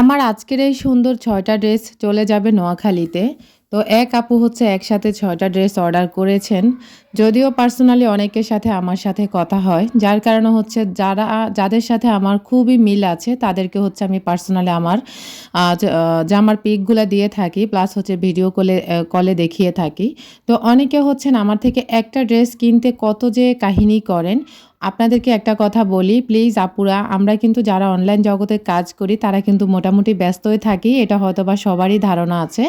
আমার আজকের এই সুন্দর ছয়টা ড্রেস চলে যাবে নোয়াখালীতে। তো এক আপু হচ্ছে একসাথে ছয়টা ড্রেস অর্ডার করেছেন। যদিও পার্সোনালি অনেকের সাথে আমার সাথে কথা হয়। যার কারণে হচ্ছে যারা, যাদের সাথে আমার খুবই মিল আছে, তাদেরকে হচ্ছে আমি পার্সোনালি আমার জামার পিকগুলো দিয়ে থাকি, প্লাস হচ্ছে ভিডিও কলে কলে দেখিয়ে থাকি। তো অনেকে হচ্ছেন আমার থেকে একটা ড্রেস কিনতে কত যে কাহিনী করেন আপনাদেরকে একটা কথা বলি প্লিজ আপুরা, আমরা কিন্তু যারা অনলাইন জগতে কাজ করি, তারা কিন্তু মোটামুটি ব্যস্তই থাকি, এটা হয়তো বা সবারই ধারণা আছে।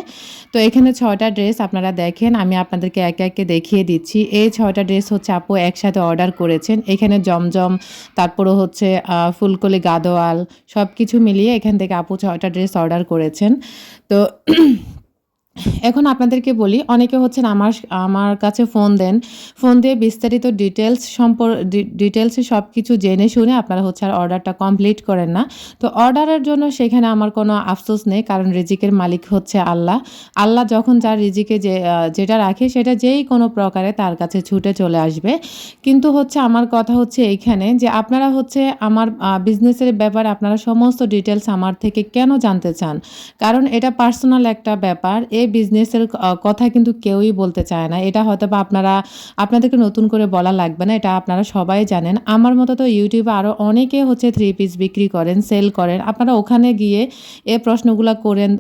তো এখানে ছয়টা ড্রেস আপনারা দেখেন, আমি আপনাদেরকে একে একে দেখিয়ে দিচ্ছি। এই ছয়টা ড্রেস হচ্ছে আপু একসাথে অর্ডার করেছেন। এখানে জমজম তারপরে হচ্ছে ফুলকলি গাদোয়াল সব কিছু মিলিয়ে এখান থেকে আপু ছয়টা ড্রেস অর্ডার করেছেন। তো এখন আপনাদেরকে বলি, অনেকে হচ্ছেন আমার আমার কাছে ফোন দেন। ফোন দিয়ে বিস্তারিত ডিটেলস সম্পর ডিটেলসে সব কিছু জেনে শুনে আপনারা হচ্ছে আর অর্ডারটা কমপ্লিট করেন না। তো অর্ডারের জন্য সেখানে আমার কোনো আফসোস নেই, কারণ রিজিকের মালিক হচ্ছে আল্লাহ। আল্লাহ যখন যার রিজিকে যে, যেটা রাখে সেটা যেই কোনো প্রকারে তার কাছে ছুটে চলে আসবে। কিন্তু হচ্ছে আমার কথা হচ্ছে এইখানে যে, আপনারা হচ্ছে আমার বিজনেসের ব্যাপারে আপনারা সমস্ত ডিটেলস আমার থেকে কেন জানতে চান? কারণ এটা পার্সোনাল একটা ব্যাপার। এই বিজনেসের কথা কিন্তু কেউই বলতে চায় না। এটা হয়তো বা আপনারা আপনাদেরকে নতুন করে বলা লাগবে না এটা আপনারা সবাই জানেন। আমার মতো তো ইউটিউবে আরও অনেকে হচ্ছে থ্রি পিস বিক্রি করেন সেল করেন। আপনারা ওখানে গিয়ে এ প্রশ্নগুলো করেন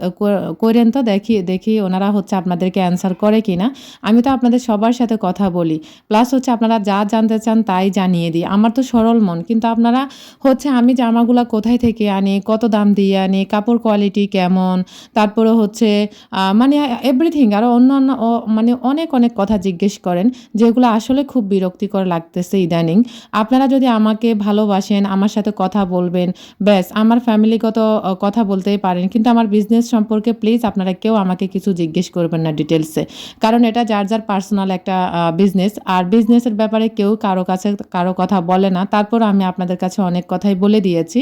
করেন তো দেখি দেখি ওনারা হচ্ছে আপনাদেরকে অ্যান্সার করে কি না আমি তো আপনাদের সবার সাথে কথা বলি। প্লাস হচ্ছে আপনারা যা জানতে চান তাই জানিয়ে দিই। আমার তো সরল মন কিন্তু আপনারা হচ্ছে আমি জামাগুলো কোথায় থেকে আনি কত দাম দিয়ে আনি কাপড় কোয়ালিটি কেমন তারপরে হচ্ছে আহ, মানে এভরিথিং আরও অন্য অন্য মানে অনেক অনেক কথা জিজ্ঞেস করেন, যেগুলো আসলে খুব বিরক্তিকর লাগতেছে ইদানিং। আপনারা যদি আমাকে ভালোবাসেন, আমার সাথে কথা বলবেন, ব্যাস, আমার ফ্যামিলিগত কথা বলতেই পারেন, কিন্তু আমার বিজনেস সম্পর্কে প্লিজ আপনারা কেউ আমাকে কিছু জিজ্ঞেস করবেন না ডিটেলসে কারণ এটা যার যার পার্সোনাল একটা বিজনেস আর বিজনেসের ব্যাপারে কেউ কারও কাছে, কারও কথা বলে না। তারপর আমি আপনাদের কাছে অনেক কথাই বলে দিয়েছি।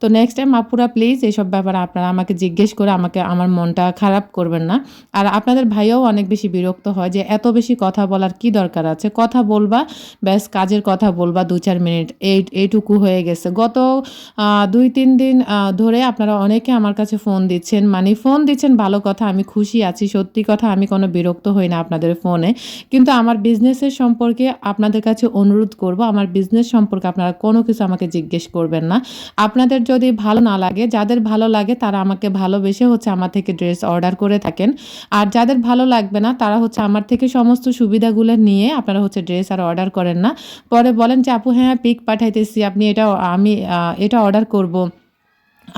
তো নেক্সট টাইম আপুরা প্লিজ এইসব ব্যাপারে আপনারা আমাকে জিজ্ঞেস করে আমাকে, আমার মনটা খারাপ করবেন না। আর আপনাদের ভাইও অনেক বেশি বিরক্ত হয় যে এত বেশি কথা বলার কি দরকার আছে? কথা বলবা, ব্যাস কাজের কথা বলবা দু চার মিনিট। এই, এইটুকু হয়ে গেছে। গত দুই, তিন দিন ধরে আপনারা অনেকে আমার কাছে ফোন দিচ্ছেন। মানে ফোন দিচ্ছেন ভালো কথা, আমি খুশি আছি। সত্যি কথা, আমি কোনো বিরক্ত হই না আপনাদের ফোনে। কিন্তু আমার বিজনেসের সম্পর্কে আপনাদের কাছে অনুরোধ করব, আমার বিজনেস সম্পর্কে আপনারা কোনো কিছু আমাকে জিজ্ঞেস করবেন না। আপনাদের যদি ভালো না লাগে, যাদের ভালো লাগে তারা আমাকে ভালোবেসে হচ্ছে আমার থেকে ড্রেস অর্ডার করে থাকেন। আর যাদের ভালো লাগবে না, তারা হচ্ছে আমার থেকে সমস্ত সুবিধাগুলো নিয়ে আপনারা হচ্ছে ড্রেস আর অর্ডার করেন না। পরে বলেন যে, আপু হ্যাঁ পিক পাঠাইতেছি। আপনি এটা, আমি এটা অর্ডার করব।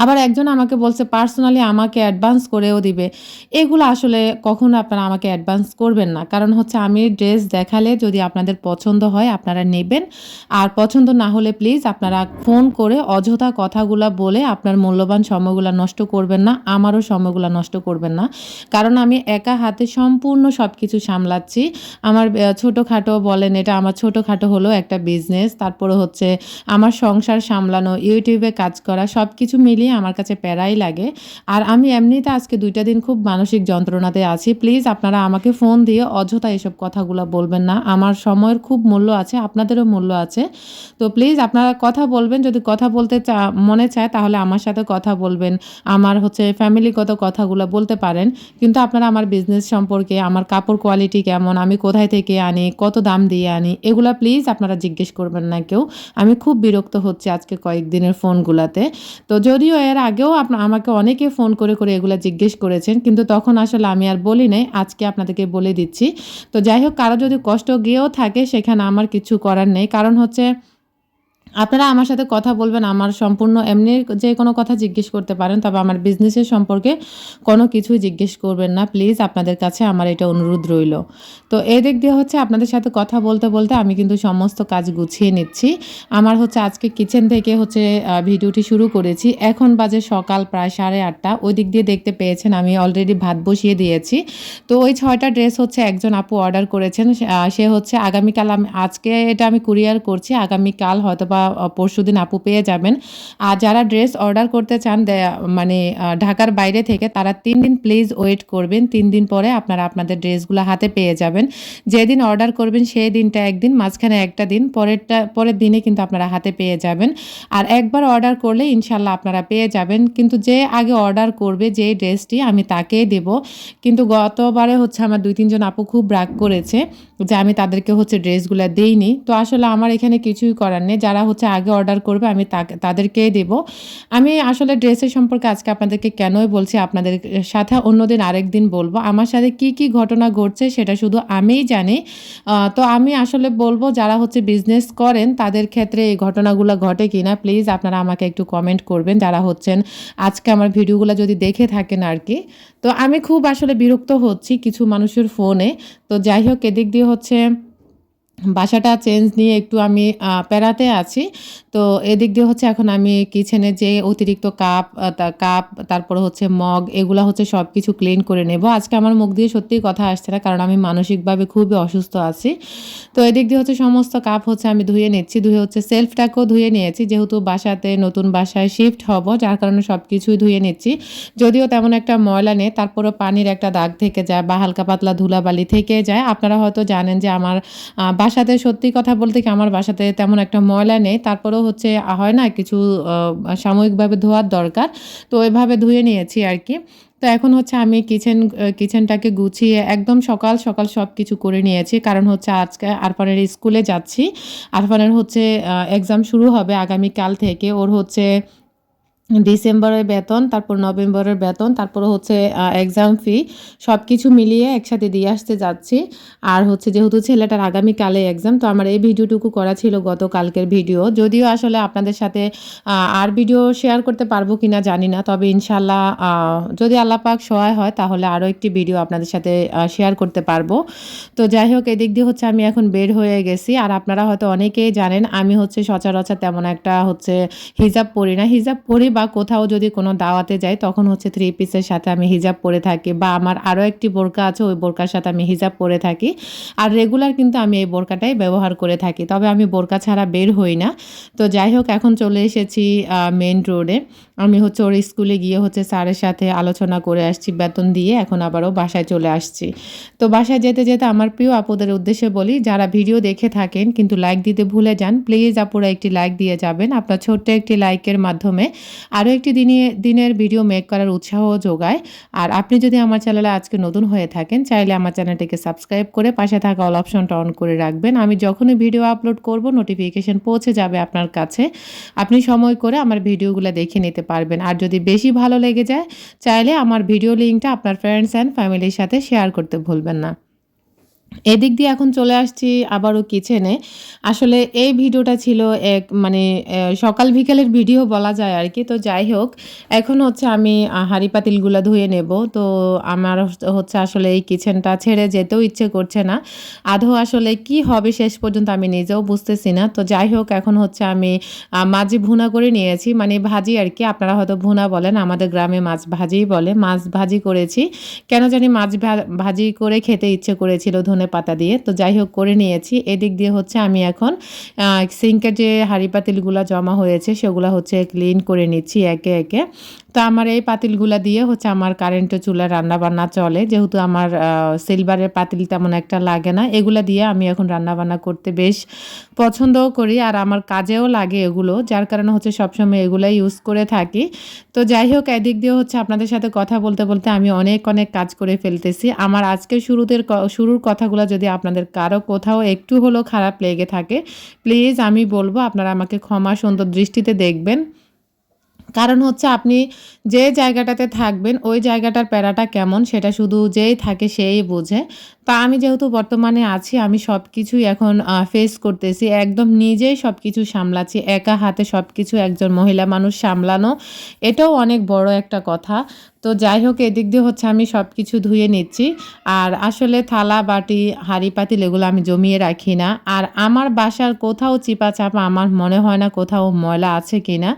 আবার একজন আমাকে বলছে পার্সোনালি আমাকে অ্যাডভান্স করেও দিবে। এগুলো আসলে কখনো আপনারা আমাকে অ্যাডভান্স করবেন না। কারণ হচ্ছে আমি ড্রেস দেখালে যদি আপনাদের পছন্দ হয়, আপনারা নেবেন। আর পছন্দ না হলে প্লিজ আপনারা ফোন করে অযথা কথাগুলো বলে আপনার মূল্যবান সময়গুলো নষ্ট করবেন না, আমারও সময়গুলো নষ্ট করবেন না। কারণ আমি একা হাতে সম্পূর্ণ সব কিছু সামলাচ্ছি। আমার ছোটোখাটো বলেন, এটা আমার ছোটোখাটো হলো একটা বিজনেস তারপরে হচ্ছে আমার সংসার সামলানো, ইউটিউবে কাজ করা সব কিছু মিলিয়ে আমার কাছে প্যারাই লাগে। আর আমি এমনিতে আজকে দুইটা দিন খুব মানসিক যন্ত্রণাতে আছি। প্লিজ আপনারা আমাকে ফোন দিয়ে অযথা এসব কথাগুলো বলবেন না। আমার সময়ের খুব মূল্য আছে, আপনাদেরও মূল্য আছে। তো প্লিজ আপনারা কথা বলবেন, যদি কথা বলতে চা, মনে চায় তাহলে আমার সাথে কথা বলবেন। আমার হচ্ছে ফ্যামিলিগত কথাগুলো বলতে পারেন। কিন্তু আপনারা আমার বিজনেস সম্পর্কে, আমার কাপড় কোয়ালিটি কেমন, আমি কোথায় থেকে আনি, কত দাম দিয়ে আনি, এগুলা প্লিজ আপনারা জিজ্ঞেস করবেন না কেউ। আমি খুব বিরক্ত হচ্ছে আজকে কয়েকদিনের ফোনগুলাতে। তো যদিও এর আগেও আমাকে অনেকে ফোন করে করে এগুলো জিজ্ঞেস করেছেন, কিন্তু তখন আসলে আমি আর বলি নাই, আজকে আপনাদেরকে বলে দিচ্ছি। তো যাই হোক, কারও যদি কষ্ট গিয়েও থাকে, সেখানে আমার কিছু করার নেই। কারণ হচ্ছে আপনারা আমার সাথে কথা বলবেন, আমার সম্পূর্ণ এমনি যে কোনো কথা জিজ্ঞেস করতে পারেন, তবে আমার বিজনেসের সম্পর্কে কোনো কিছুই জিজ্ঞেস করবেন না। প্লিজ আপনাদের কাছে আমার এটা অনুরোধ রইল। তো এই দিক দিয়ে হচ্ছে আপনাদের সাথে কথা বলতে বলতে আমি কিন্তু সমস্ত কাজ গুছিয়ে নিচ্ছি। আমার হচ্ছে আজকে কিচেন থেকে হচ্ছে ভিডিওটি শুরু করেছি। এখন বাজে সকাল প্রায় সাড়ে আটটা। ওই দিক দিয়ে দেখতে পেয়েছেন, আমি অলরেডি ভাত বসিয়ে দিয়েছি। তো ওই ছয়টা ড্রেস হচ্ছে একজন আপু অর্ডার করেছেন। সে হচ্ছে আগামীকাল আমি আজকে এটা আমি কুরিয়ার করছি, আগামীকাল হয়তো বা পরশু দিন আপু পেয়ে যাবেন। আর যারা ড্রেস অর্ডার করতে চান মানে ঢাকার বাইরে থেকে, তারা তিন দিন প্লিজ ওয়েট করবেন। তিন দিন পরে আপনারা আপনাদের ড্রেসগুলো হাতে পেয়ে যাবেন। যেদিন অর্ডার করবেন, সেই দিনটা একদিন, মাঝখানে একটা দিন, পরেরটা, পরের দিনে কিন্তু আপনারা হাতে পেয়ে যাবেন। আর একবার অর্ডার করলে ইনশাল্লাহ আপনারা পেয়ে যাবেন। কিন্তু যে আগে অর্ডার করবে, যে ড্রেসটি আমি তাকেই দেব। কিন্তু গতবারে হচ্ছে আমার দুই, তিনজন আপু খুব রাগ করেছে যে আমি তাদেরকে হচ্ছে ড্রেসগুলো দেইনি। তো আসলে আমার এখানে কিছুই করার নেই। যারা হচ্ছে আগে অর্ডার করবে, আমি তাকে, তাদেরকেই দেব। আমি আসলে ড্রেসের সম্পর্কে আজকে আপনাদেরকে কেনই বলছি আপনাদের সাথে অন্যদিন আরেক দিন বলব। আমার সাথে কি কি ঘটনা ঘটছে সেটা শুধু আমিই জানি। তো আমি আসলে বলব, যারা হচ্ছে বিজনেস করেন, তাদের ক্ষেত্রে এই ঘটনাগুলো ঘটে কি না প্লিজ আপনারা আমাকে একটু কমেন্ট করবেন। যারা হচ্ছেন, আজকে আমার ভিডিওগুলো যদি দেখে থাকেন আর কি। তো আমি খুব আসলে বিরক্ত হচ্ছি কিছু মানুষের ফোনে তো যাই হোক, এদিক দিয়ে হচ্ছে বাসাটা চেঞ্জ নিয়ে একটু আমি আহ, প্যারাতে আছি। তো এদিক দিয়ে হচ্ছে এখন আমি কিচেনে যে অতিরিক্ত কাপ কাপ তারপরে হচ্ছে মগ এগুলো হচ্ছে সব কিছু ক্লিন করে নেব। আজকে আমার মুখ দিয়ে সত্যিই কথা আসছে না কারণ আমি মানসিকভাবে খুবই অসুস্থ আছি। তো এদিক দিয়ে হচ্ছে সমস্ত কাপ হচ্ছে আমি ধুয়ে নিচ্ছি ধুয়ে হচ্ছে সেলফটাকেও ধুয়ে নিয়েছি। যেহেতু বাসাতে নতুন বাসায় শিফট হব যার কারণে সব কিছুই ধুয়ে নিচ্ছি। যদিও তেমন একটা ময়লা নেই তারপরও পানির একটা দাগ থেকে যায় বা হালকা পাতলা ধুলাবালি থেকে যায়। আপনারা হয়তো জানেন যে আমার বাসাতে সত্যি কথা বলতে কি আমার বাসাতে তেমন একটা ময়লা নেই। তারপরেও হচ্ছে হয় না কিছু সাময়িকভাবে ধোয়ার দরকার। তো ওইভাবে ধুয়ে নিয়েছি আর কি। তো এখন হচ্ছে আমি কিচেন কিচেনটাকে গুছিয়ে একদম সকাল সকাল সব কিছু করে নিয়েছি। কারণ হচ্ছে আজকে আরফানের স্কুলে যাচ্ছি। আরফানের হচ্ছে এক্সাম শুরু হবে আগামীকাল থেকে। ওর হচ্ছে ডিসেম্বরের বেতন, তারপর নভেম্বরের বেতন, তারপর হচ্ছে এক্সাম ফি সব কিছু মিলিয়ে একসাথে দিয়ে আসতে যাচ্ছি। আর হচ্ছে যেহেতু ছেলেটার আগামীকালে এক্সাম তো আমার এই ভিডিওটুকু করা ছিল গতকালকের ভিডিও। যদিও আসলে আপনাদের সাথে আর ভিডিও শেয়ার করতে পারব কি না জানি না, তবে ইনশাল্লাহ যদি আল্লাহ পাক সহায় হয়, তাহলে আরও একটি ভিডিও আপনাদের সাথে শেয়ার করতে পারব। তো যাই হোক, এদিক দিয়ে হচ্ছে আমি এখন বের হয়ে গেছি। আর আপনারা হয়তো অনেকেই জানেন, আমি হচ্ছে সচরাচর তেমন একটা হচ্ছে হিজাব পরি না। হিজাব পরি বা কোথাও যদি কোনো দাওয়াতে যাই, তখন হচ্ছে থ্রি পিসের সাথে আমি হিজাব পরে থাকি বা আমার আরও একটি বোরকা আছে, ওই বোরকার সাথে আমি হিজাব পরে থাকি। আর রেগুলার কিন্তু আমি এই বোরকাটাই ব্যবহার করে থাকি। তবে আমি বোরকা ছাড়া বের হই না। তো যাই হোক, এখন চলে এসেছি মেন রোডে আমি হচ্ছে ওর স্কুলে গিয়ে হচ্ছে স্যারের সাথে আলোচনা করে আসছি, বেতন দিয়ে এখন আবারও বাসায় চলে আসছি। তো বাসায় যেতে যেতে আমার প্রিয় আপুদের উদ্দেশ্যে বলি, যারা ভিডিও দেখে থাকেন কিন্তু লাইক দিতে ভুলে যান প্লিজ আপুরা একটি লাইক দিয়ে যাবেন। আপনার ছোট্ট একটি লাইকের মাধ্যমে আরও একটি দিনে, দিনের ভিডিও মেক করার উৎসাহ যোগায়। আর আপনি যদি আমার চ্যানেলে আজকে নতুন হয়ে থাকেন, চাইলে আমার চ্যানেলটিকে সাবস্ক্রাইব করে পাশে থাকা অল অপশনটা অন করে রাখবেন। আমি যখনই ভিডিও আপলোড করব নোটিফিকেশন পৌঁছে যাবে আপনার কাছে। আপনি সময় করে আমার ভিডিওগুলো দেখে নিতে পারবেন। আর যদি বেশি ভালো লেগে যায়, চাইলে আমার ভিডিও লিঙ্কটা আপনার ফ্রেন্ডস অ্যান্ড ফ্যামিলির সাথে শেয়ার করতে ভুলবেন না। এদিক দিয়ে এখন চলে আসছি আবারও কিচেনে আসলে এই ভিডিওটা ছিল এক মানে সকাল বিকেলের ভিডিও বলা যায় আর কি। তো যাই হোক, এখন হচ্ছে আমি হাঁড়ি পাতিলগুলো ধুয়ে নেব। তো আমার হচ্ছে আসলে এই কিচেনটা ছেড়ে যেতেও ইচ্ছে করছে না। আধো আসলে কি হবে শেষ পর্যন্ত আমি নিজেও বুঝতেছি না। তো যাই হোক, এখন হচ্ছে আমি মাঝি ভুনা করে নিয়েছি। মানে ভাজি আর কি, আপনারা হয়তো ভুনা বলেন, আমাদের গ্রামে মাছ ভাজিই বলে। মাছ ভাজি করেছি। কেন জানি মাছ ভাজি করে খেতে ইচ্ছে করেছিল ধনে পাতা দিয়ে। তো যাই হোক করে নিয়েছি। এদিক দিয়ে হচ্ছে আমি এখন সিঙ্কের যে হাঁড়ি পাতিলগুলো জমা হয়েছে, সেগুলো হচ্ছে ক্লিন করে নিচ্ছি একে একে। তো আমার এই পাতিলগুলা দিয়ে হচ্ছে আমার কারেন্টের চুলা রান্না বান্না চলে। যেহেতু আমার সিলভারের পাতিল তেমন একটা লাগে না, এগুলা দিয়ে আমি এখন রান্না বান্না করতে বেশ পছন্দও করি আর আমার কাজেও লাগে এগুলো, যার কারণে হচ্ছে সবসময় এগুলাই ইউজ করে থাকি। তো যাই হোক, এদিক দিয়ে হচ্ছে আপনাদের সাথে কথা বলতে বলতে আমি অনেক অনেক কাজ করে ফেলতেছি। আমার আজকে শুরুতে শুরুর কথাগুলো যদি আপনাদের কারও কোথাও একটু হলেও খারাপ লেগে থাকে প্লিজ আমি বলব আপনারা আমাকে ক্ষমা সুন্দর দৃষ্টিতে দেখবেন। কারণ হচ্ছে আপনি যে জায়গাটাতে থাকবেন, ওই জায়গাটার প্যারাটা কেমন সেটা শুধু যেই থাকে সেই বোঝে। তা আমি যেহেতু বর্তমানে আছি, আমি সব কিছুই এখন ফেস করতেছি। একদম নিজেই সব কিছু সামলাচ্ছি। একা হাতে সব কিছু একজন মহিলা মানুষ সামলানো, এটাও অনেক বড় একটা কথা। তো যাই হোক, এদিক দিয়ে হচ্ছে আমি সব কিছু ধুয়ে নিচ্ছি। আর আসলে থালা, বাটি, হাঁড়ি পাতিল এগুলো আমি জমিয়ে রাখি না। আর আমার বাসার কোথাও চিপা চাপা আমার মনে হয় না কোথাও ময়লা আছে কি না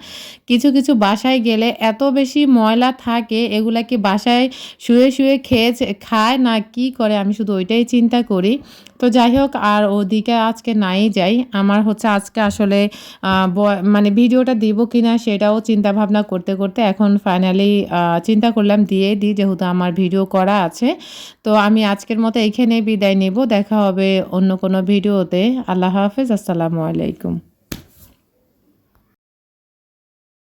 কিছু কিছু বাসায় গেলে এত বেশি ময়লা থাকে, এগুলা কি বাসায় শুয়ে শুয়ে খেয়ে, খায় না কি করে? আমি শুধু ওইটাই চিন্তা করি। তো যাই হোক আর ওদিকে আজকে নাই যাই। আমার হচ্ছে আজকে আসলে মানে ভিডিওটা দিব কিনা সেটাও চিন্তা ভাবনা করতে করতে এখন ফাইনালি চিন্তা করলাম দিয়ে দিই যেহেতু আমার ভিডিও করা আছে। তো আমি আজকের মতো এখানে বিদায় নেব। দেখা হবে অন্য কোনো ভিডিওতে। আল্লাহ হাফেজ। আসসালামু আলাইকুম।